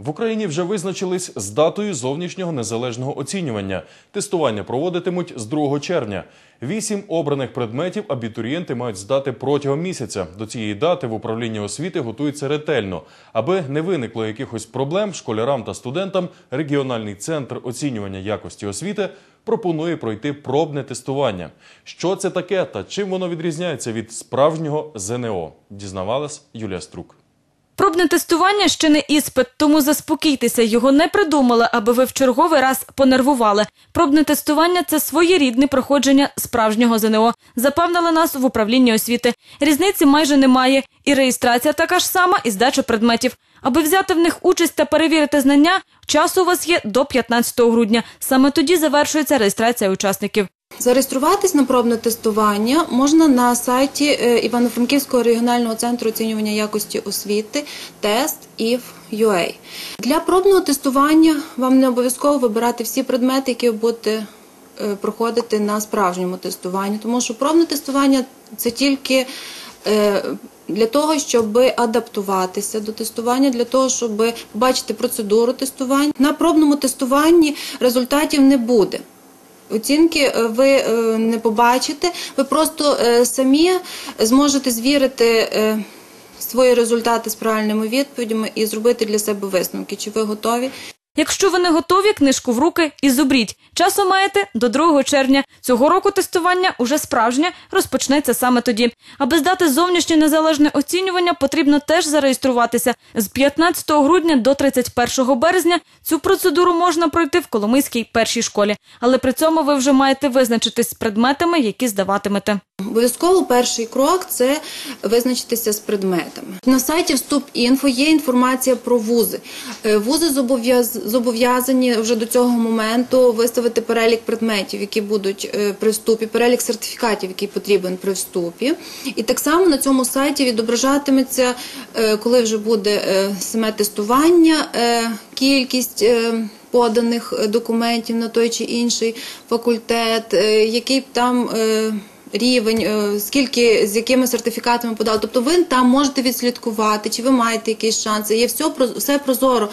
В Україні вже визначились з датою зовнішнього незалежного оцінювання. Тестування проводитимуть з 2 червня. Вісім обраних предметів абітурієнти мають здати протягом місяця. До цієї дати в управлінні освіти готуються ретельно. Аби не виникло якихось проблем школярам та студентам, регіональний центр оцінювання якості освіти пропонує пройти пробне тестування. Що це таке та чим воно відрізняється від справжнього ЗНО? Дізнавалась Юлія Струк. Пробне тестування ще не іспит, тому заспокійтеся, його не придумали, аби ви в черговий раз понервували. Пробне тестування це своєрідне проходження справжнього ЗНО. Запевнили нас в управлінні освіти. Різниці майже немає. І реєстрація така ж сама, і здача предметів. Аби взяти в них участь та перевірити знання, часу у вас є до 15 грудня. Саме тоді завершується реєстрація учасників. Зареєструватись на пробне тестування можна на сайті е, Івано-Франківського регіонального центру оцінювання якості освіти тест test.if.ua. Для пробного тестування вам не обов'язково вибирати всі предмети, які ви будете е, проходити на справжньому тестуванні, тому що пробне тестування це тільки е, для того, щоб адаптуватися до тестування, для того, щоб побачити процедуру тестування. На пробному тестуванні результатів не буде. Оцінки е, ви е, не побачите, ви просто е, самі зможете звірити свої результати з правильними відповідями і зробити для себе висновки, чи ви готові. Якщо ви не готові, книжку в руки і зубріть. Часу маєте до 2 червня. Цього року тестування уже справжнє розпочнеться саме тоді. Аби здати зовнішнє незалежне оцінювання, потрібно теж зареєструватися. З 15 грудня до 31 березня цю процедуру можна пройти в Коломийській першій школі. Але при цьому ви вже маєте визначитись з предметами, які здаватимете. Обов'язково перший крок це визначитися з предметами. На сайті Вступ.Інфо є інформація про вузи. Е, Вузи зобов'яз- зобов'язані вже до цього моменту виставити перелік предметів, які будуть е, при вступі, перелік сертифікатів, який потрібен при вступі. І так само на цьому сайті відображатиметься, е, коли вже буде е, саме тестування, кількість. Поданих документів на той чи інший факультет, який там рівень, скільки з якими сертифікатами подали. Тобто ви там можете відслідкувати, чи ви маєте якісь шанси. Є все, все прозоро.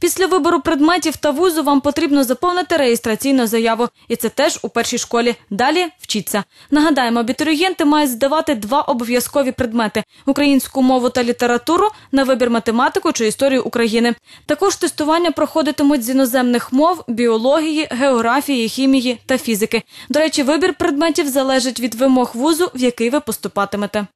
Після вибору предметів та вузу вам потрібно заповнити реєстраційну заяву. І це теж у першій школі. Далі вчіться. Нагадаємо, абітурієнти мають здавати два обов'язкові предмети: українську мову та літературу на вибір математику чи історію України. Також тестування проходитимуть з іноземних мов, біології, географії, хімії та фізики. До речі, вибір предметів залежить від вимог вузу, в який ви поступатимете.